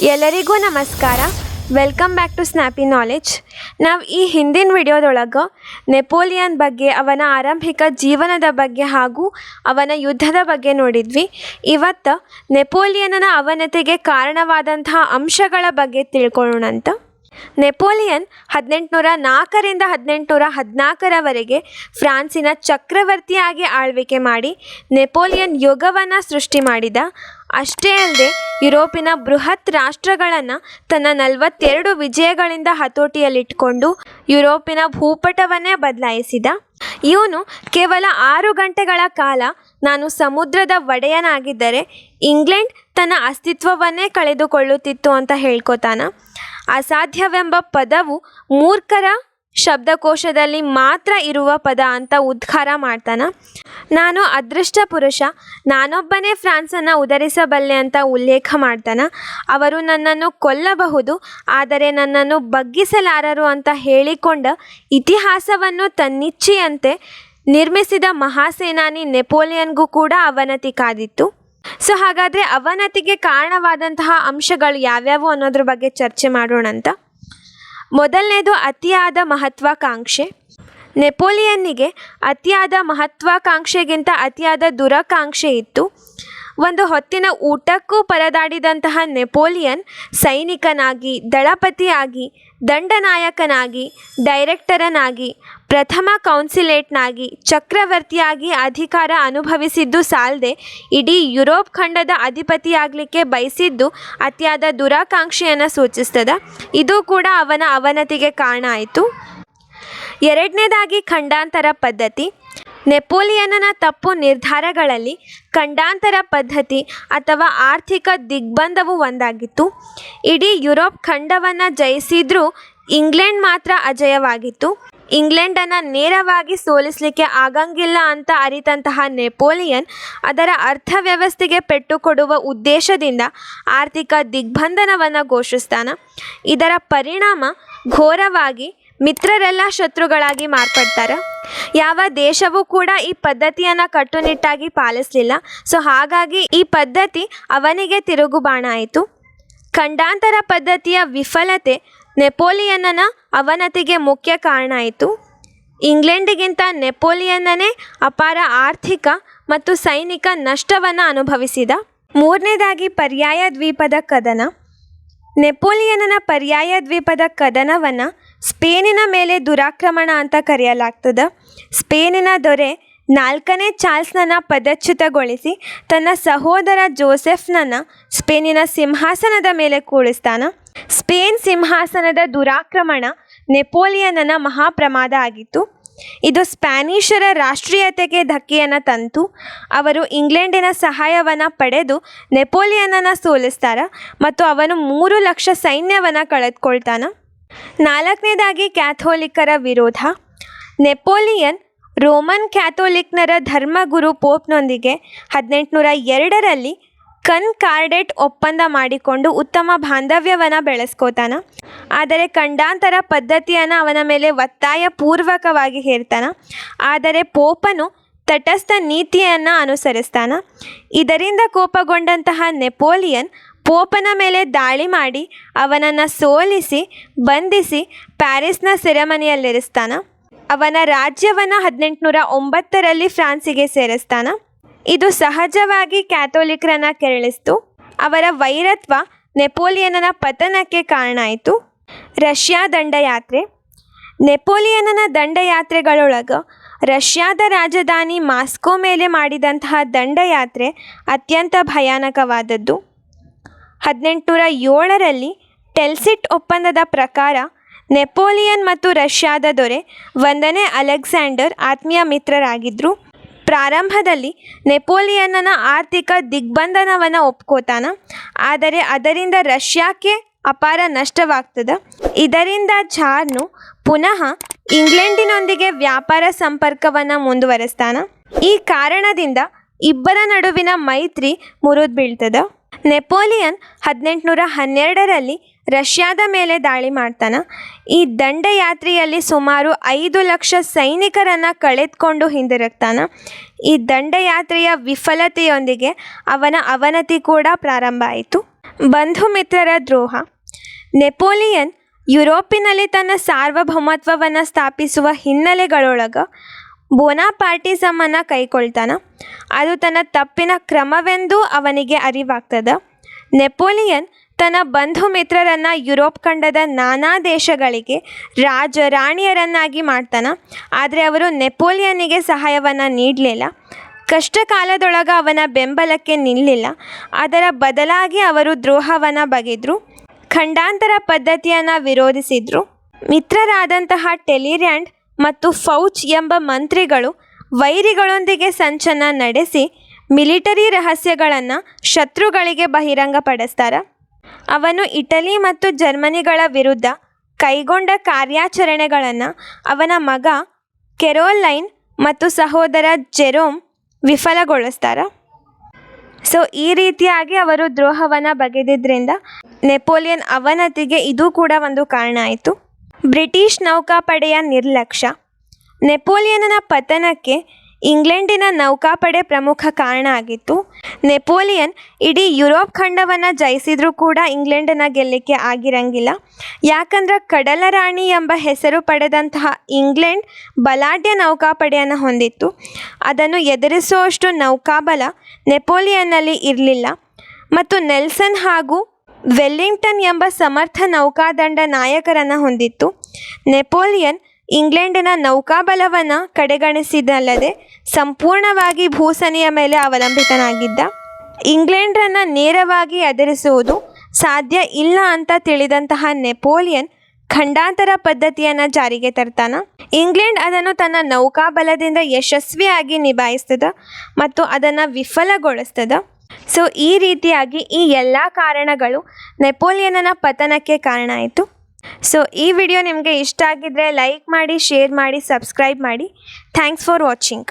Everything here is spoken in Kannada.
ಎಲ್ಲರಿಗೂ ನಮಸ್ಕಾರ. Welcome back to snappy knowledge ನಾವು ಈ ಹಿಂದಿನ ವಿಡಿಯೋದೊಳಗೆ ನೆಪೋಲಿಯನ್ ಬಗ್ಗೆ, ಅವನ ಆರಂಭಿಕ ಜೀವನದ ಬಗ್ಗೆ ಹಾಗೂ ಅವನ ಯುದ್ಧದ ಬಗ್ಗೆ ನೋಡಿದ್ವಿ. ಇವತ್ತು ನೆಪೋಲಿಯನನ ಅವನತೆಗೆ ಕಾರಣವಾದಂತಹ ಅಂಶಗಳ ಬಗ್ಗೆ ತಿಳ್ಕೊಳ್ಳೋಣಂತ. ನೆಪೋಲಿಯನ್ ಹದಿನೆಂಟುನೂರ ನಾಲ್ಕರಿಂದ ಹದಿನೆಂಟುನೂರ ಹದಿನಾಲ್ಕರವರೆಗೆ ಫ್ರಾನ್ಸಿನ ಚಕ್ರವರ್ತಿಯಾಗಿ ಆಳ್ವಿಕೆ ಮಾಡಿ ನೆಪೋಲಿಯನ್ ಯುಗವನ್ನು ಸೃಷ್ಟಿ ಮಾಡಿದ. ಅಷ್ಟೇ ಅಲ್ಲದೆ ಯುರೋಪಿನ ಬೃಹತ್ ರಾಷ್ಟ್ರಗಳನ್ನು ತನ್ನ ನಲವತ್ತೆರಡು ವಿಜಯಗಳಿಂದ ಹತೋಟಿಯಲ್ಲಿಟ್ಟುಕೊಂಡು ಯುರೋಪಿನ ಭೂಪಟವನ್ನೇ ಬದಲಾಯಿಸಿದ. ಇವನು ಕೇವಲ ಆರು ಗಂಟೆಗಳ ಕಾಲ ನಾನು ಸಮುದ್ರದ ಒಡೆಯನಾಗಿದ್ದರೆ ಇಂಗ್ಲೆಂಡ್ ತನ್ನ ಅಸ್ತಿತ್ವವನ್ನೇ ಕಳೆದುಕೊಳ್ಳುತ್ತಿತ್ತು ಅಂತ ಹೇಳ್ಕೊತಾನ. ಅಸಾಧ್ಯವೆಂಬ ಪದವು ಮೂರ್ಖರ ಶಬ್ದಕೋಶದಲ್ಲಿ ಮಾತ್ರ ಇರುವ ಪದ ಅಂತ ಉದ್ಘಾರ ಮಾಡ್ತಾನ. ನಾನು ಅದೃಷ್ಟ ಪುರುಷ, ನಾನೊಬ್ಬನೇ ಫ್ರಾನ್ಸನ್ನು ಉದರಿಸಬಲ್ಲೆ ಅಂತ ಉಲ್ಲೇಖ ಮಾಡ್ತಾನೆ. ಅವರು ನನ್ನನ್ನು ಕೊಲ್ಲಬಹುದು, ಆದರೆ ನನ್ನನ್ನು ಬಗ್ಗಿಸಲಾರರು ಅಂತ ಹೇಳಿಕೊಂಡ ಇತಿಹಾಸವನ್ನು ತನ್ನಿಚ್ಛೆಯಂತೆ ನಿರ್ಮಿಸಿದ ಮಹಾಸೇನಾನಿ ನೆಪೋಲಿಯನ್ಗೂ ಕೂಡ ಅವನತಿ ಕಾದಿತ್ತು. ಸೊ ಹಾಗಾದರೆ ಅವನತಿಗೆ ಕಾರಣವಾದಂತಹ ಅಂಶಗಳು ಯಾವ್ಯಾವು ಅನ್ನೋದ್ರ ಬಗ್ಗೆ ಚರ್ಚೆ ಮಾಡೋಣಂತ. ಮೊದಲನೇದು ಅತಿಯಾದ ಮಹತ್ವಾಕಾಂಕ್ಷೆ. ನೆಪೋಲಿಯನ್ನಿಗೆ ಅತಿಯಾದ ಮಹತ್ವಾಕಾಂಕ್ಷೆಗಿಂತ ಅತಿಯಾದ ದುರಾಕಾಂಕ್ಷೆ ಇತ್ತು. ಒಂದು ಹೊತ್ತಿನ ಊಟಕ್ಕೂ ಪರದಾಡಿದಂತಹ ನೆಪೋಲಿಯನ್ ಸೈನಿಕನಾಗಿ, ದಳಪತಿಯಾಗಿ, ದಂಡನಾಯಕನಾಗಿ, ಡೈರೆಕ್ಟರನಾಗಿ, ಪ್ರಥಮ ಕೌನ್ಸಿಲೇಟ್ನಾಗಿ, ಚಕ್ರವರ್ತಿಯಾಗಿ ಅಧಿಕಾರ ಅನುಭವಿಸಿದ್ದು ಸಾಲದೆ ಇಡೀ ಯುರೋಪ್ ಖಂಡದ ಅಧಿಪತಿಯಾಗಲಿಕ್ಕೆ ಬಯಸಿದ್ದು ಅತಿಯಾದ ದುರಾಕಾಂಕ್ಷೆಯನ್ನು ಸೂಚಿಸ್ತದೆ. ಇದು ಕೂಡ ಅವನ ಅವನತಿಗೆ ಕಾರಣ ಆಯಿತು. ಎರಡನೇದಾಗಿ ಖಂಡಾಂತರ ಪದ್ಧತಿ. ನೆಪೋಲಿಯನನ ತಪ್ಪು ನಿರ್ಧಾರಗಳಲ್ಲಿ ಖಂಡಾಂತರ ಪದ್ಧತಿ ಅಥವಾ ಆರ್ಥಿಕ ದಿಗ್ಬಂಧವು ಒಂದಾಗಿತ್ತು. ಇಡೀ ಯುರೋಪ್ ಖಂಡವನ್ನು ಜಯಿಸಿದ್ರೂ ಇಂಗ್ಲೆಂಡ್ ಮಾತ್ರ ಅಜಯವಾಗಿತ್ತು. ಇಂಗ್ಲೆಂಡನ್ನು ನೇರವಾಗಿ ಸೋಲಿಸಲಿಕ್ಕೆ ಆಗಂಗಿಲ್ಲ ಅಂತ ಅರಿತಂತಹ ನೆಪೋಲಿಯನ್ ಅದರ ಅರ್ಥವ್ಯವಸ್ಥೆಗೆ ಪೆಟ್ಟು ಕೊಡುವ ಉದ್ದೇಶದಿಂದ ಆರ್ಥಿಕ ದಿಗ್ಬಂಧನವನ್ನು ಘೋಷಿಸ್ತಾನೆ. ಇದರ ಪರಿಣಾಮ ಘೋರವಾಗಿ ಮಿತ್ರರೆಲ್ಲ ಶತ್ರುಗಳಾಗಿ ಮಾರ್ಪಡ್ತಾರೆ. ಯಾವ ದೇಶವೂ ಕೂಡ ಈ ಪದ್ಧತಿಯನ್ನು ಕಟ್ಟುನಿಟ್ಟಾಗಿ ಪಾಲಿಸಲಿಲ್ಲ. ಸೊ ಹಾಗಾಗಿ ಈ ಪದ್ಧತಿ ಅವನಿಗೆ ತಿರುಗುಬಾಣ ಆಯಿತು. ಖಂಡಾಂತರ ಪದ್ಧತಿಯ ವಿಫಲತೆ ನೆಪೋಲಿಯನ್ನನ ಅವನತಿಗೆ ಮುಖ್ಯ ಕಾರಣ ಆಯಿತು. ಇಂಗ್ಲೆಂಡಿಗಿಂತ ನೆಪೋಲಿಯನ್ನನೇ ಅಪಾರ ಆರ್ಥಿಕ ಮತ್ತು ಸೈನಿಕ ನಷ್ಟವನ್ನು ಅನುಭವಿಸಿದ. ಮೂರನೇದಾಗಿ ಪರ್ಯಾಯ ದ್ವೀಪದ ಕದನ. ನೆಪೋಲಿಯನನ ಪರ್ಯಾಯ ದ್ವೀಪದ ಕದನವನ್ನು ಸ್ಪೇನಿನ ಮೇಲೆ ದುರಾಕ್ರಮಣ ಅಂತ ಕರೆಯಲಾಗ್ತದ. ಸ್ಪೇನಿನ ದೊರೆ ನಾಲ್ಕನೇ ಚಾರ್ಲ್ಸ್ನನ್ನು ಪದಚ್ಯುತಗೊಳಿಸಿ ತನ್ನ ಸಹೋದರ ಜೋಸೆಫ್ನನ್ನು ಸ್ಪೇನಿನ ಸಿಂಹಾಸನದ ಮೇಲೆ ಕೂಡಿಸ್ತಾನೆ. ಸ್ಪೇನ್ ಸಿಂಹಾಸನದ ದುರಾಕ್ರಮಣ ನೆಪೋಲಿಯನನ ಮಹಾಪ್ರಮಾದ ಆಗಿತ್ತು. ಇದು ಸ್ಪ್ಯಾನಿಷರ ರಾಷ್ಟ್ರೀಯತೆಗೆ ಧಕ್ಕೆಯನ್ನು ತಂತು. ಅವರು ಇಂಗ್ಲೆಂಡಿನ ಸಹಾಯವನ್ನು ಪಡೆದು ನೆಪೋಲಿಯನನ್ನು ಸೋಲಿಸ್ತಾರ ಮತ್ತು ಅವನು ಮೂರು ಲಕ್ಷ ಸೈನ್ಯವನ್ನು ಕಳೆದುಕೊಳ್ತಾನ. ನಾಲ್ಕನೇದಾಗಿ ಕ್ಯಾಥೋಲಿಕರ ವಿರೋಧ. ನೆಪೋಲಿಯನ್ ರೋಮನ್ ಕ್ಯಾಥೋಲಿಕ್ನರ ಧರ್ಮಗುರು ಪೋಪ್ನೊಂದಿಗೆ ಹದಿನೆಂಟುನೂರ ಎರಡರಲ್ಲಿ ಕನ್ಕಾರ್ಡೆಟ್ ಒಪ್ಪಂದ ಮಾಡಿಕೊಂಡು ಉತ್ತಮ ಬಾಂಧವ್ಯವನ್ನು ಬೆಳೆಸ್ಕೋತಾನ. ಆದರೆ ಖಂಡಾಂತರ ಪದ್ಧತಿಯನ್ನು ಅವನ ಮೇಲೆ ಒತ್ತಾಯ ಪೂರ್ವಕವಾಗಿ ಹೇರ್ತಾನ. ಆದರೆ ಪೋಪನು ತಟಸ್ಥ ನೀತಿಯನ್ನು ಅನುಸರಿಸ್ತಾನ. ಇದರಿಂದ ಕೋಪಗೊಂಡಂತಹ ನೆಪೋಲಿಯನ್ ಪೋಪನ ಮೇಲೆ ದಾಳಿ ಮಾಡಿ ಅವನನ್ನು ಸೋಲಿಸಿ, ಬಂಧಿಸಿ ಪ್ಯಾರಿಸ್ನ ಸೆರೆಮನೆಯಲ್ಲಿರಿಸ್ತಾನ. ಅವನ ರಾಜ್ಯವನ್ನು ಹದಿನೆಂಟುನೂರ ಒಂಬತ್ತರಲ್ಲಿ ಫ್ರಾನ್ಸಿಗೆ ಸೇರಿಸ್ತಾನ. ಇದು ಸಹಜವಾಗಿ ಕ್ಯಾಥೋಲಿಕ್ರನ್ನ ಕೆರಳಿಸ್ತು. ಅವರ ವೈರತ್ವ ನೆಪೋಲಿಯನನ ಪತನಕ್ಕೆ ಕಾರಣ ಆಯಿತು. ರಷ್ಯಾ ದಂಡಯಾತ್ರೆ. ನೆಪೋಲಿಯನನ ದಂಡಯಾತ್ರೆಗಳೊಳಗೆ ರಷ್ಯಾದ ರಾಜಧಾನಿ ಮಾಸ್ಕೋ ಮೇಲೆ ಮಾಡಿದಂತಹ ದಂಡಯಾತ್ರೆ ಅತ್ಯಂತ ಭಯಾನಕವಾದದ್ದು. ಹದಿನೆಂಟುನೂರ ಏಳರಲ್ಲಿ ಟೆಲ್ಸಿಟ್ ಒಪ್ಪಂದದ ಪ್ರಕಾರ ನೆಪೋಲಿಯನ್ ಮತ್ತು ರಷ್ಯಾದ ದೊರೆ ಒಂದನೇ ಅಲೆಕ್ಸಾಂಡರ್ ಆತ್ಮೀಯ ಮಿತ್ರರಾಗಿದ್ದರು ಪ್ರಾರಂಭದಲ್ಲಿ ನೆಪೋಲಿಯನ್ನನ ಆರ್ಥಿಕ ದಿಗ್ಬಂಧನವನ್ನು ಒಪ್ಕೋತಾನ, ಆದರೆ ಅದರಿಂದ ರಷ್ಯಾಕ್ಕೆ ಅಪಾರ ನಷ್ಟವಾಗ್ತದೆ. ಇದರಿಂದ ಚಾರ್ನು ಪುನಃ ಇಂಗ್ಲೆಂಡಿನೊಂದಿಗೆ ವ್ಯಾಪಾರ ಸಂಪರ್ಕವನ್ನು ಮುಂದುವರೆಸ್ತಾನ. ಈ ಕಾರಣದಿಂದ ಇಬ್ಬರ ನಡುವಿನ ಮೈತ್ರಿ ಮುರಿದು ಬೀಳ್ತದೆ ನೆಪೋಲಿಯನ್ ಹದಿನೆಂಟುನೂರ ಹನ್ನೆರಡರಲ್ಲಿ ರಷ್ಯಾದ ಮೇಲೆ ದಾಳಿ ಮಾಡ್ತಾನೆ. ಈ ದಂಡಯಾತ್ರೆಯಲ್ಲಿ ಸುಮಾರು ಐದು ಲಕ್ಷ ಸೈನಿಕರನ್ನು ಕಳೆದುಕೊಂಡು ಹಿಂದಿರುಗ್ತಾನೆ. ಈ ದಂಡಯಾತ್ರೆಯ ವಿಫಲತೆಯೊಂದಿಗೆ ಅವನ ಅವನತಿ ಕೂಡ ಪ್ರಾರಂಭ ಆಯಿತು. ಬಂಧು ಮಿತ್ರರ ದ್ರೋಹ. ನೆಪೋಲಿಯನ್ ಯುರೋಪಿನಲ್ಲಿ ತನ್ನ ಸಾರ್ವಭೌಮತ್ವವನ್ನು ಸ್ಥಾಪಿಸುವ ಹಿನ್ನೆಲೆಗಳೊಳಗ ಬೋನಾಪಾರ್ಟಿಸಮನ್ನು ಕೈಕೊಳ್ತಾನೆ. ಅದು ತನ್ನ ತಪ್ಪಿನ ಕ್ರಮವೆಂದು ಅವನಿಗೆ ಅರಿವಾಗ್ತದ. ನೆಪೋಲಿಯನ್ ತನ್ನ ಬಂಧು ಮಿತ್ರರನ್ನು ಯುರೋಪ್ ಖಂಡದ ನಾನಾ ದೇಶಗಳಿಗೆ ರಾಜ ರಾಣಿಯರನ್ನಾಗಿ ಮಾಡ್ತಾನೆ. ಆದರೆ ಅವರು ನೆಪೋಲಿಯನ್ನಿಗೆ ಸಹಾಯವನ್ನು ನೀಡಲಿಲ್ಲ. ಕಷ್ಟ ಕಾಲದೊಳಗೆ ಅವನ ಬೆಂಬಲಕ್ಕೆ ನಿಲ್ಲಿಲ್ಲ. ಅದರ ಬದಲಾಗಿ ಅವರು ದ್ರೋಹವನ್ನು ಬಗೆದ್ರು. ಖಂಡಾಂತರ ಪದ್ಧತಿಯನ್ನು ವಿರೋಧಿಸಿದರು. ಮಿತ್ರರಾದಂತಹ ಟೆಲಿರ್ಯಾಂಡ್ ಮತ್ತು ಫೌಚ್ ಎಂಬ ಮಂತ್ರಿಗಳು ವೈರಿಗಳೊಂದಿಗೆ ಸಂಚನ ನಡೆಸಿ ಮಿಲಿಟರಿ ರಹಸ್ಯಗಳನ್ನು ಶತ್ರುಗಳಿಗೆ ಬಹಿರಂಗಪಡಿಸ್ತಾರೆ. ಅವನು ಇಟಲಿ ಮತ್ತು ಜರ್ಮನಿಗಳ ವಿರುದ್ಧ ಕೈಗೊಂಡ ಕಾರ್ಯಾಚರಣೆಗಳನ್ನು ಅವನ ಮಗ ಕೆರೋಲೈನ್ ಮತ್ತು ಸಹೋದರ ಜೆರೋಮ್ ವಿಫಲಗೊಳಿಸ್ತಾರೆ. ಸೊ, ಈ ರೀತಿಯಾಗಿ ಅವರು ದ್ರೋಹವನ್ನು ಬಗೆದಿದ್ದರಿಂದ ನೆಪೋಲಿಯನ್ ಅವನತಿಗೆ ಇದು ಕೂಡ ಒಂದು ಕಾರಣ ಆಯಿತು. ಬ್ರಿಟಿಷ್ ನೌಕಾಪಡೆಯ ನಿರ್ಲಕ್ಷ್ಯ. ನೆಪೋಲಿಯನನ ಪತನಕ್ಕೆ ಇಂಗ್ಲೆಂಡಿನ ನೌಕಾಪಡೆ ಪ್ರಮುಖ ಕಾರಣ ಆಗಿತ್ತು. ನೆಪೋಲಿಯನ್ ಇಡೀ ಯುರೋಪ್ ಖಂಡವನ್ನು ಜಯಿಸಿದರೂ ಕೂಡ ಇಂಗ್ಲೆಂಡನ್ನು ಗೆಲ್ಲಕ್ಕೆ ಆಗಿರಂಗಿಲ್ಲ. ಯಾಕಂದ್ರೆ ಕಡಲ ರಾಣಿ ಎಂಬ ಹೆಸರು ಪಡೆದಂತಹ ಇಂಗ್ಲೆಂಡ್ ಬಲಾಢ್ಯ ನೌಕಾಪಡೆಯನ್ನು ಹೊಂದಿತ್ತು. ಅದನ್ನು ಎದುರಿಸುವಷ್ಟು ನೌಕಾಬಲ ನೆಪೋಲಿಯನ್ನಲ್ಲಿ ಇರಲಿಲ್ಲ. ಮತ್ತು ನೆಲ್ಸನ್ ಹಾಗೂ ವೆಲ್ಲಿಂಗ್ಟನ್ ಎಂಬ ಸಮರ್ಥ ನೌಕಾದಂಡ ನಾಯಕರನ್ನು ಹೊಂದಿತ್ತು. ನೆಪೋಲಿಯನ್ ಇಂಗ್ಲೆಂಡಿನ ನೌಕಾಬಲವನ್ನು ಕಡೆಗಣಿಸಿದಲ್ಲದೆ ಸಂಪೂರ್ಣವಾಗಿ ಭೂಸೇನೆಯ ಮೇಲೆ ಅವಲಂಬಿತನಾಗಿದ್ದ. ಇಂಗ್ಲೆಂಡನ್ನು ನೇರವಾಗಿ ಎದುರಿಸುವುದು ಸಾಧ್ಯ ಇಲ್ಲ ಅಂತ ತಿಳಿದಂತಹ ನೆಪೋಲಿಯನ್ ಖಂಡಾಂತರ ಪದ್ಧತಿಯನ್ನು ಜಾರಿಗೆ ತರ್ತಾನ. ಇಂಗ್ಲೆಂಡ್ ಅದನ್ನು ತನ್ನ ನೌಕಾಬಲದಿಂದ ಯಶಸ್ವಿಯಾಗಿ ನಿಭಾಯಿಸ್ತದ ಮತ್ತು ಅದನ್ನು ವಿಫಲಗೊಳಿಸ್ತದ. ಸೊ ಈ ರೀತಿಯಾಗಿ ಈ ಎಲ್ಲ ಕಾರಣಗಳು ನೆಪೋಲಿಯನನ ಪತನಕ್ಕೆ ಕಾರಣ ಆಯಿತು. ಸೊ ಈ ವಿಡಿಯೋ ನಿಮಗೆ ಇಷ್ಟ ಆಗಿದ್ದರೆ ಲೈಕ್ ಮಾಡಿ ಶೇರ್ ಮಾಡಿ ಸಬ್ಸ್ಕ್ರೈಬ್ ಮಾಡಿ. Thanks for watching